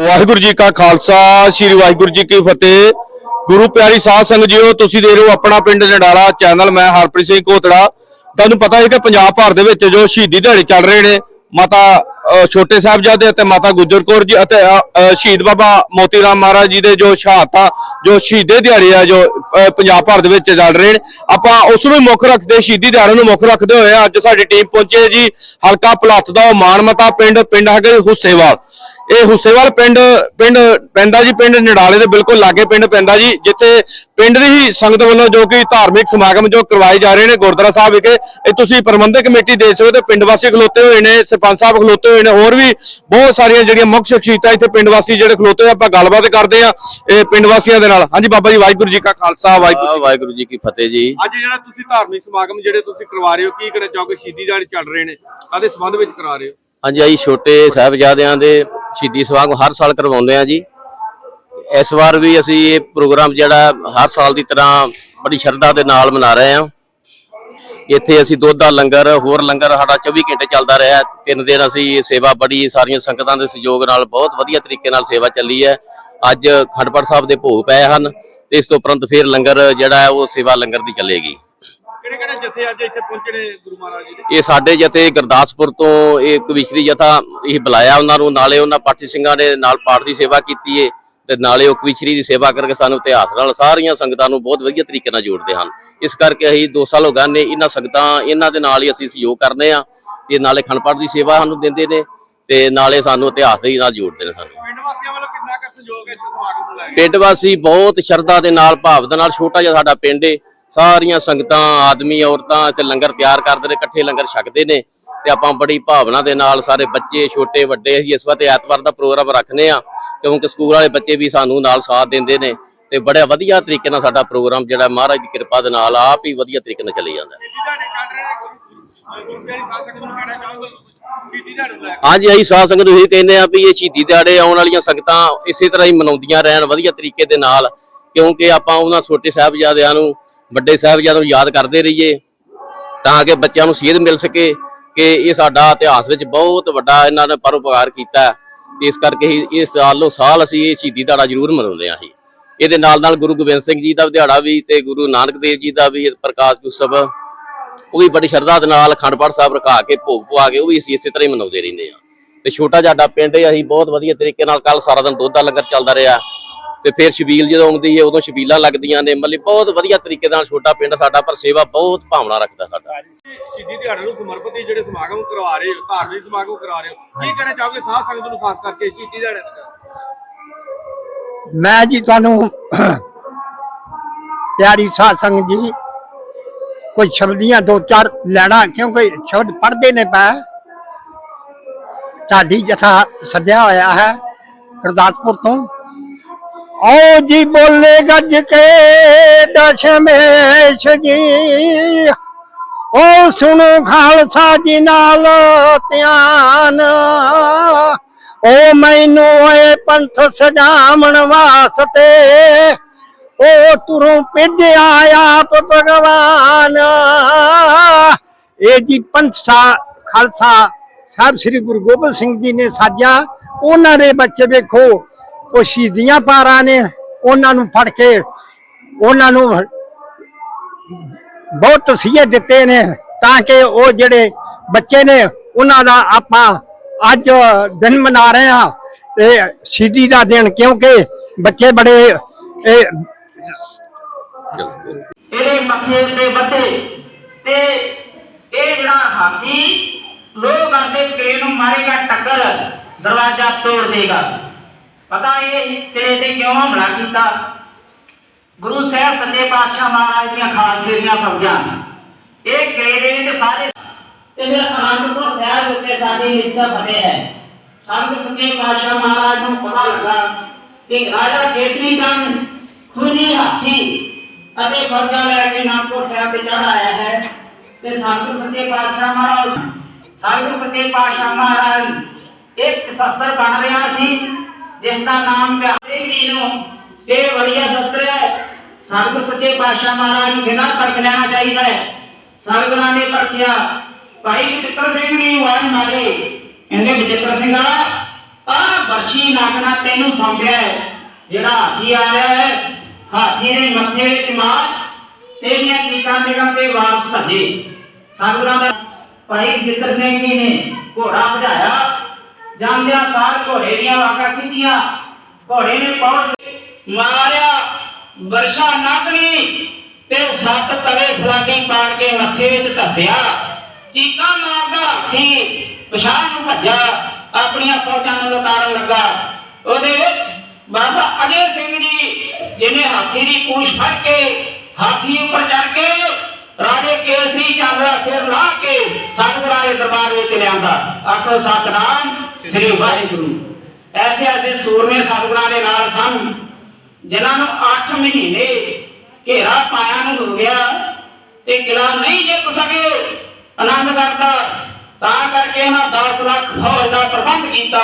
ਵਾਹਿਗੁਰੂ ਜੀ ਕਾ ਖਾਲਸਾ, ਸ੍ਰੀ ਵਾਹਿਗੁਰੂ ਜੀ ਕੀ ਫਤਿਹ। ਗੁਰੂ ਪਿਆਰੀ ਸਾਧ ਸੰਗਤ ਜੀਓ, ਤੁਸੀਂ ਦੇ ਰਹੇ ਹੋ ਆਪਣਾ ਪਿੰਡ ਜੰਡਾਲਾ ਚੈਨਲ ਮੈਂ ਹਰਪ੍ਰੀਤ ਸਿੰਘ ਕੋਤੜਾ। ਤੁਹਾਨੂੰ ਪਤਾ ਹੈ ਕਿ ਪੰਜਾਬ ਭਰ ਦੇ ਵਿੱਚ ਜੋ ਸ਼ਹੀਦੀ ਦਿਹਾੜੇ ਚੱਲ ਰਹੇ ਨੇ, ਮਾਤਾ ਛੋਟੇ ਸਾਹਿਬਜ਼ਾਦੇ ਅਤੇ ਮਾਤਾ ਗੁਜਰ ਕੌਰ ਜੀ ਅਤੇ ਸ਼ਹੀਦ ਬਾਬਾ ਮੋਤੀ ਰਾਮ ਮਹਾਰਾਜ ਜੀ ਦੇ ਜੋ ਸ਼ਹਾਦਤਾਂ ਜੋ ਸ਼ਹੀਦੇ ਦਿਹਾੜੇ ਆ, ਜੋ ਪੰਜਾਬ ਭਰ ਦੇ ਵਿੱਚ ਚੱਲ ਰਹੇ ਨੇ। ਆਪਾਂ ਉਸ ਨੂੰ ਮੁੱਖ ਰੱਖਦੇ, ਸ਼ਹੀਦੀ ਦਿਹਾੜੇ ਨੂੰ ਮੁੱਖ ਰੱਖਦੇ ਹੋਏ ਅੱਜ ਸਾਡੀ ਟੀਮ ਪਹੁੰਚੀ ਹੈ ਜੀ, ਹਲਕਾ ਭਲੱਤ ਦਾ ਮਾਨਮਤਾ ਪਿੰਡ ਪਿੰਡ ਹੈਗਾ ਜੀ ਹੁਸੇਵਾਲ। ਇਹ ਹੁਸੇਵਾਲ ਪਿੰਡ ਪਿੰਡ ਪੈਂਦਾ ਜੀ ਪਿੰਡ ਨਿਡਾਲੇ ਦੇ ਬਿਲਕੁਲ ਲਾਗੇ ਪਿੰਡ ਪੈਂਦਾ ਜੀ ਜਿੱਥੇ ਪਿੰਡ ਦੀ ਹੀ ਸੰਗਤ ਵੱਲੋਂ ਜੋ ਕਿ ਧਾਰਮਿਕ ਸਮਾਗਮ ਜੋ ਕਰਵਾਏ ਜਾ ਰਹੇ ਨੇ ਗੁਰਦੁਆਰਾ ਸਾਹਿਬ ਵਿਖੇ ਇਹ ਤੁਸੀਂ ਪ੍ਰਬੰਧਕ ਕਮੇਟੀ ਦੇਖ ਸਕਦੇ ਹੋ ਪਿੰਡ ਵਾਸੀ ਖਲੋਤੇ ਹੋਏ ਨੇ ਸਰਪੰਚ ਸਾਹਿਬ ਖਲੋਤੇ ਹੋਏ ਨੇ ਹੋਰ ਵੀ ਬਹੁਤ ਸਾਰੀਆਂ ਜਿਹੜੀਆਂ ਮੁੱਖ ਸ਼ਖਸੀਅਤਾਂ ਇੱਥੇ ਪਿੰਡ ਵਾਸੀ ਜਿਹੜੇ ਖਲੋਤੇ ਹੋਏ ਆਪਾਂ ਗੱਲਬਾਤ ਕਰਦੇ ਆ ਇਹ ਪਿੰਡ ਵਾਸੀਆਂ ਦੇ ਨਾਲ। ਹਾਂਜੀ ਬਾਬਾ ਜੀ ਵਾਹਿਗੁਰੂ ਜੀ ਕਾ ਖਾਲਸਾ ਵਾਹਿਗੁਰੂ ਵਾਹਿਗੁਰੂ ਜੀ ਕੀ ਫਤਿਹ ਜੀ। ਅੱਜ ਜਿਹੜਾ ਤੁਸੀਂ ਧਾਰਮਿਕ ਸਮਾਗਮ ਜਿਹੜੇ ਤੁਸੀਂ ਕਰਵਾ ਰਹੇ ਹੋ ਕੀ ਕਹਿਣਾ ਚਾਹੋਗੇ ਸ਼ਹੀਦੀ ਦਿਹਾੜੇ ਚੱਲ ਰਹੇ ਨੇ ਆਦੇ ਸੰਬੰਧ ਵਿੱਚ ਕਰਾ ਰਹੇ ਹੋ? ਹਾਂਜੀ ਆਈ ਛੋਟੇ ਸਾਹਿਬਜ਼ਾਦਿਆਂ ਦੇ ਸ਼ਹੀਦੀ ਸਮਾਗਮ ਹਰ ਸਾਲ ਕਰਵਾਉਂਦੇ ਆ ਜੀ। ਇਸ ਵਾਰ ਵੀ ਅਸੀਂ ਇਹ ਪ੍ਰੋਗਰਾਮ ਜਿਹੜਾ ਹਰ ਸਾਲ ਦੀ ਤਰ੍ਹਾਂ ਬੜੀ ਸ਼ਰਧਾ ਦੇ ਨਾਲ ਮਨਾ ਰਹੇ ਹਾਂ। ਇੱਥੇ ਅਸੀਂ ਦੁੱਧ ਦਾ ਲੰਗਰ, ਹੋਰ ਲੰਗਰ ਸਾਡਾ 24 ਘੰਟੇ ਚੱਲਦਾ ਰਿਹਾ ਤਿੰਨ ਦਿਨ ਅਸੀਂ ਸੇਵਾ ਬੜੀ ਸਾਰੀਆਂ ਸੰਗਤਾਂ ਦੇ ਸਹਿਯੋਗ ਨਾਲ ਬਹੁਤ ਵਧੀਆ ਤਰੀਕੇ ਨਾਲ ਸੇਵਾ ਚੱਲੀ ਹੈ। ਅੱਜ ਖੰਡਪੜ ਸਾਹਿਬ ਦੇ ਭੋਗ ਪਏ ਹਨ ਤੇ ਇਸ ਤੋਂ ਉਪਰੰਤ ਫਿਰ ਲੰਗਰ ਜਿਹੜਾ ਉਹ ਸੇਵਾ ਲੰਗਰ ਦੀ ਚੱਲੇਗੀ। ਕਿਹੜੇ ਕਿਹੜੇ ਜਥੇ ਅੱਜ ਇੱਥੇ ਪਹੁੰਚੇ ਨੇ ਗੁਰੂ ਮਹਾਰਾਜ ਜੀ ਦੇ? ਇਹ ਸਾਡੇ ਜਥੇ ਗੁਰਦਾਸਪੁਰ ਤੋਂ ਇਹ ਕਵਿਸ਼ਰੀ ਜਥਾ ਇਹ ਬੁਲਾਇਆ ਉਹਨਾਂ ਨੂੰ ਨਾਲੇ ਉਹਨਾਂ ਪਾਠੀ ਸਿੰਘਾਂ ਨੇ ਨਾਲ ਪਾਠ ਦੀ ਸੇਵਾ ਕੀਤੀ ਏ ਤੇ ਨਾਲੇ ਉਹ ਕਵਿਸ਼ਰੀ ਦੀ ਸੇਵਾ ਕਰਕੇ ਸਾਨੂੰ ਇਤਿਹਾਸ ਨਾਲ ਸਾਰੀਆਂ ਸੰਗਤਾਂ ਨੂੰ ਬਹੁਤ ਵਧੀਆ ਤਰੀਕੇ ਨਾਲ ਜੋੜਦੇ ਹਨ। ਇਸ ਕਰਕੇ ਅਸੀਂ 2 ਸਾਲ ਹੋ ਗਏ ਨੇ ਇਹਨਾਂ ਸੰਗਤਾਂ ਇਹਨਾਂ ਦੇ ਨਾਲ ਹੀ ਅਸੀਂ ਸਹਿਯੋਗ ਕਰਦੇ ਆ ਤੇ ਨਾਲੇ ਖੰਡਪਾਠ ਦੀ ਸੇਵਾ ਸਾਨੂੰ ਦਿੰਦੇ ਨੇ ਤੇ ਨਾਲੇ ਸਾਨੂੰ ਇਤਿਹਾਸ ਦੇ ਨਾਲ ਜੋੜਦੇ ਨੇ ਸਾਨੂੰ। ਪਿੰਡ ਵਾਸੀਆਂ ਵੱਲੋਂ ਕਿੰਨਾ ਕੁ ਸਹਿਯੋਗ ਹੈ ਇਸ ਸਮਾਗਮ ਨੂੰ ਲੈ ਕੇ? ਪਿੰਡ ਵਾਸੀ ਬਹੁਤ ਸ਼ਰਧਾ ਦੇ ਨਾਲ ਭਾਵ ਦੇ ਨਾਲ ਛੋਟਾ ਜਿਹਾ ਸਾਡਾ ਪਿੰਡ ਏ। ਸਾਰੀਆਂ ਸੰਗਤਾਂ ਆਦਮੀ ਔਰਤਾਂ ਤੇ ਲੰਗਰ ਤਿਆਰ ਕਰਦੇ ਨੇ ਇਕੱਠੇ ਲੰਗਰ ਛਕਦੇ ਨੇ ਤੇ ਆਪਾਂ ਬੜੀ ਭਾਵਨਾ ਦੇ ਨਾਲ ਸਾਰੇ ਬੱਚੇ ਛੋਟੇ ਵੱਡੇ ਅਸੀਂ ਇਸ ਵਾਰ ਐਤਵਾਰ ਦਾ ਪ੍ਰੋਗਰਾਮ ਰੱਖਨੇ ਆ ਕਿਉਂਕਿ ਸਕੂਲ ਵਾਲੇ ਬੱਚੇ ਵੀ ਸਾਨੂੰ ਨਾਲ ਸਾਥ ਦਿੰਦੇ ਨੇ ਤੇ ਬੜਾ ਵਧੀਆ ਤਰੀਕੇ ਨਾਲ ਸਾਡਾ ਪ੍ਰੋਗਰਾਮ ਜਿਹੜਾ ਮਹਾਰਾਜ ਦੀ ਕਿਰਪਾ ਦੇ ਨਾਲ ਆਪ ਹੀ ਵਧੀਆ ਤਰੀਕੇ ਨਾਲ ਚੱਲੀ ਜਾਂਦਾ ਹਾਂਜੀ ਅਸੀਂ ਸਾਧ ਸੰਗਤ ਨੂੰ ਇਹ ਕਹਿੰਦੇ ਆ ਵੀ ਇਹ ਸ਼ਹੀਦੀ ਦਿਹਾੜੇ ਆਉਣ ਵਾਲੀਆਂ ਸੰਗਤਾਂ ਇਸੇ ਤਰ੍ਹਾਂ ਹੀ ਮਨਾਉਂਦੀਆਂ ਰਹਿਣ ਵਧੀਆ ਤਰੀਕੇ ਦੇ ਨਾਲ ਕਿਉਂਕਿ ਆਪਾਂ ਉਹਨਾਂ ਛੋਟੇ ਸਾਹਿਬਜ਼ਾਦਿਆਂ ਨੂੰ ਵੱਡੇ ਸਾਹਿਬਜ਼ਾਦਿਆਂ ਨੂੰ ਯਾਦ ਕਰਦੇ ਰਹੀਏ, ਤਾਂ ਕਿ ਬੱਚਿਆਂ ਨੂੰ ਸੇਧ ਮਿਲ ਸਕੇ ਕਿ ਇਹ ਸਾਡਾ ਇਤਿਹਾਸ ਵਿੱਚ ਬਹੁਤ ਵੱਡਾ ਇਹਨਾਂ ਨੇ ਪਰਉਪਕਾਰ ਕੀਤਾ। ਇਸ ਕਰਕੇ ਹੀ ਇਹ ਸਾਲੋਂ ਸਾਲ ਅਸੀਂ ਇਹ ਸ਼ਹੀਦੀ ਦਿਹਾੜਾ ਜ਼ਰੂਰ ਮਨਾਉਂਦੇ ਹਾਂ ਜੀ। ਇਹਦੇ ਨਾਲ ਨਾਲ ਗੁਰੂ ਗੋਬਿੰਦ ਸਿੰਘ ਜੀ ਦਾ ਦਿਹਾੜਾ ਵੀ ਤੇ ਗੁਰੂ ਨਾਨਕ ਦੇਵ ਜੀ ਦਾ ਵੀ ਪ੍ਰਕਾਸ਼ ਉਤਸਵ, ਉਹ ਵੀ ਬੜੀ ਸ਼ਰਧਾ ਦੇ ਨਾਲ ਅਖੰਡ ਪਾਠ ਸਾਹਿਬ ਰਖਾ ਕੇ, ਭੋਗ ਪਵਾ ਕੇ ਉਹ ਵੀ ਅਸੀਂ ਇਸੇ ਤਰ੍ਹਾਂ ਹੀ ਮਨਾਉਂਦੇ ਰਹਿੰਦੇ ਹਾਂ। ਤੇ ਛੋਟਾ ਜਿਹਾ ਸਾਡਾ ਪਿੰਡ ਹੈ, ਅਸੀਂ ਬਹੁਤ ਵਧੀਆ ਤਰੀਕੇ ਨਾਲ ਕੱਲ ਸਾਰਾ ਦਿਨ ਦੁੱਧ ਦਾ ਲੰਗਰ ਚੱਲਦਾ ਰਿਹਾ। ਤੇ ਫਿਰ ਛਬੀਲ ਜਦੋਂ ਆਉਂਦੀ ਹੈ ਉਦੋਂ ਛਬੀਲਾਂ ਲੱਗਦੀਆਂ ਨੇ। ਮਤਲਬ ਬਹੁਤ ਵਧੀਆ ਤਰੀਕੇ ਨਾਲ ਛੋਟਾ ਪਿੰਡ ਸਾਡਾ ਪਰ ਸੇਵਾ ਬਹੁਤ ਭਾਵਨਾ ਰੱਖਦਾ ਸਾਡਾ। ਸ਼ਹੀਦੀ ਦਿਹਾੜੇ ਨੂੰ ਸਮਰਪਿਤ ਜਿਹੜੇ ਸਮਾਗਮ ਕਰਵਾ ਰਹੇ ਹੋ ਧਾਰਮਿਕ ਸਮਾਗਮ ਕਰਾ ਰਹੇ ਹੋ ਕੀ ਕਹਿਣਾ ਚਾਹੋਗੇ ਸਾਧ ਸੰਗਤ ਨੂੰ ਖਾਸ ਕਰਕੇ ਸ਼ਹੀਦੀ ਦਿਹਾੜੇ ਤੇ ਮੈਂ ਜੀ ਤੁਹਾਨੂੰ ਪਿਆਰੀ ਸਾਧ ਸੰਗਤ ਜੀ ਕੋਈ ਸ਼ਬਦੀਆਂ ਦੋ ਚਾਰ ਲੈਣਾ ਕਿਉਂਕਿ ਸ਼ਬਦ ਪੜ੍ਹਦੇ ਨੇ ਪੈ। ਢਾਡੀ ਜਥਾ ਸੱਦਿਆ ਹੋਇਆ ਹੈ ਗੁਰਦਾਸਪੁਰ ਤੋਂ। ਆਓ ਜੀ ਬੋਲੇ ਗੱਜ ਕੇ ਦਸ਼ਮੇਸ਼ ਜੀ। ਓ ਸੁਣੋ ਖਾਲਸਾ ਜੀ ਨਾਲ ਧਿਆਨ। ਓ ਮੈਨੂੰ ਓਏ ਪੰਥ ਸਜਾਵਣ ਵਾਸਤੇ, ਓ ਤੁਰੋਂ ਭੇਜਿਆ ਆਪ ਭਗਵਾਨ। ਇਹ ਜੀ ਪੰਥ ਖਾਲਸਾ ਸਾਹਿਬ ਸ੍ਰੀ ਗੁਰੂ ਗੋਬਿੰਦ ਸਿੰਘ ਜੀ ਨੇ ਸਾਜਿਆ। ਉਹਨਾਂ ਦੇ ਬੱਚੇ ਵੇਖੋ ਉਹ ਸ਼ਹੀਦੀਆਂ ਪਾਰਾਂ ਨੇ ਉਹਨਾਂ ਨੂੰ ਫੜ ਕੇ, ਉਹਨਾਂ ਨੂੰ ਬਹੁਤ ਤਸੀਹੇ ਦਿੱਤੇ ਨੇ ਤਾਂ ਕਿ ਉਹ ਜਿਹੜੇ ਬੱਚੇ ਨੇ, ਉਹਨਾਂ ਦਾ ਆਪਾਂ ਅੱਜ ਦਿਨ ਮਨਾ ਰਹੇ ਹਾਂ ਤੇ ਸ਼ਹੀਦੀ ਦਾ ਦਿਨ ਕਿਉਂਕਿ ਬੱਚੇ ਬੜੇ, ਇਹ ਇਹਦੇ ਮੱਥੇ ਉੱਤੇ ਵੱਧੇ ਤੇ ਇਹ ਜਿਹੜਾ ਹਾਥੀ ਲੋਹਗੜ੍ਹ ਦੇ ਕਿਲੇ ਨੂੰ ਮਾਰੇਗਾ, ਟੱਕਰ ਦਰਵਾਜ਼ਾ ਤੋੜ ਦੇਗਾ। ਪਤਾ ਇਹ ਕਿਲੇ ਤੇ ਕਿਉਂ ਹਮਲਾ ਕੀਤਾ ਗੁਰੂ ਸਾਹਿਬ ਸੱਚੇ ਪਾਤਸ਼ਾਹ ਮਹਾਰਾਜ ਦੀਆਂ ਖਾਲਸੇ ਦੀਆਂ ਫੌਜਾਂ ਇਹ ਕਿਲੇ ਦੇ ਵਿੱਚ ਸਾਰੇ ਤੇ ਫਿਰ ਅਨੰਦਪੁਰ ਸਾਹਿਬ ਉੱਤੇ ਸਾਡੀ ਨਿਸ਼ਚਾ ਫਤਿਹ ਹੈ ਸਾਨੂੰ ਸੱਚੇ ਪਾਤਸ਼ਾਹ ਮਹਾਰਾਜ ਨੂੰ ਪਤਾ ਲੱਗਾ ਕਿ ਰਾਜਾ ਕੇਸਰੀ ਚੰਦ ਖੂਨੀ ਹਾਥੀ ਅਤੇ ਫਰਜ਼ਾ ਲੈ ਕੇ ਨਾਨਕਪੁਰ ਸਾਹਿਬ ਤੇ ਚੜ ਆਇਆ ਹੈ ਤੇ ਸਤਿਗੁਰ ਸੱਚੇ ਪਾਤਸ਼ਾਹ ਮਹਾਰਾਜ ਸਤਿਗੁਰ ਸੱਚੇ ਪਾਤਸ਼ਾਹ ਮਹਾਰਾਜ ਇੱਕ ਸ਼ਸਤਰ ਬਣ ਰਿਹਾ ਸੀ ਜਿਸ ਦਾ ਨਾਮ ਪਿਆਰੇ ਜੀ ਨੂੰ ਇਹ ਵਧੀਆ ਸ਼ਸਤਰ ਹੈ। ਸਤਿਗੁਰ ਸੱਚੇ ਪਾਤਸ਼ਾਹ ਮਹਾਰਾਜ ਨੂੰ ਕਿਹਨਾਂ ਪਰਖ ਲੈਣਾ ਚਾਹੀਦਾ ਹੈ। ਸਤਿਗੁਰਾਂ ਨੇ ਪਰਖਿਆ, ਭਾਈ ਬਚਿੱਤਰ ਸਿੰਘ ਨੇ ਆਵਾਜ਼ ਮਾਰੀ। ਕਹਿੰਦੇ ਬਚਿੱਤਰ ਸਿੰਘਾ ਆ ਬਰਸ਼ੀ ਨਾਗਣਾ ਤੈਨੂੰ ਸੌਂਪਿਆ ਜਿਹੜਾ ਹਾਥੀ ਆ ਰਿਹਾ ਹੈ, ਹਾਥੀ ਦੇ ਮੱਥੇ ਵਿੱਚ ਮਾਰ, ਤੇਰੀਆਂ ਕੀਕਾਂ ਨਿਗਮ ਤੇ ਵਾਪਸ ਭੱਜੇ। ਸਤਿਗੁਰਾਂ ਦਾ ਭਾਈ ਬਚਿੱਤਰ ਸਿੰਘ ਜੀ ਨੇ ਘੋੜਾ ਭਜਾਇਆ। ਜਾਂਦਿਆਂ ਸਾਰ ਘੋੜੇ ਦੀਆਂ ਵਾਕਾਂ ਖਿੱਚੀਆਂ। ਘੋੜੇ ਨੇ ਪਹੁੰਚ ਮਾਰਿਆ, ਵਰਸ਼ਾ ਨਾਗਣੀ ਤੇ ਸੱਤ ਤਵੇ ਫਲਾਗੀ ਪਾੜ ਕੇ ਮੱਥੇ ਵਿੱਚ ਧੱਸਿਆ। ਚੀਕਾਂ ਮਾਰਦਾ ਹਾਥੀ ਪਛਾਣ ਨੂੰ ਭੱਜਾ ਆਪਣੀਆਂ ਫੌਜਾਂ ਨੂੰ ਲਤਾੜਨ ਲੱਗਾ। ਉਹਦੇ ਵਿੱਚ ਬਾਬਾ ਅਜੇ ਸਿੰਘ ਜੀ, ਜਿਹਨੇ ਹਾਥੀ ਦੀ ਪੂਛ ਫੜ ਕੇ ਹਾਥੀ ਉੱਪਰ ਚੜ ਕੇ ਰਾਜੇ ਕੇਸਰੀ ਚੰਦ ਦਾ ਸਿਰ ਲਾ ਕੇ ਸਤਿਗੁਰਾਂ ਦੇ ਦਰਬਾਰ ਵਿੱਚ ਲਿਆਂਦਾ। ਆਖੋ, ਸਤਨਾਮ ਸ੍ਰੀ ਵਾਹਿਗੁਰੂ। ਐਸੇ ਐਸੇ ਸੂਰਮੇ ਸਤਿਗੁਰਾਂ ਦੇ ਨਾਲ ਸਨ, ਜਿਨ੍ਹਾਂ ਨੂੰ 8 ਮਹੀਨੇ ਘੇਰਾ ਪਾਇਆ ਨੂੰ ਹੋ ਗਿਆ ਤੇ ਕਿਲਾ ਨਹੀਂ ਜਿੱਤ ਸਕੇ, ਆਨੰਦ ਕਰਦਾ। ਤਾਂ ਕਰਕੇ ਉਹਨਾਂ 10 ਲੱਖ ਫੌਜ ਦਾ ਪ੍ਰਬੰਧ ਕੀਤਾ।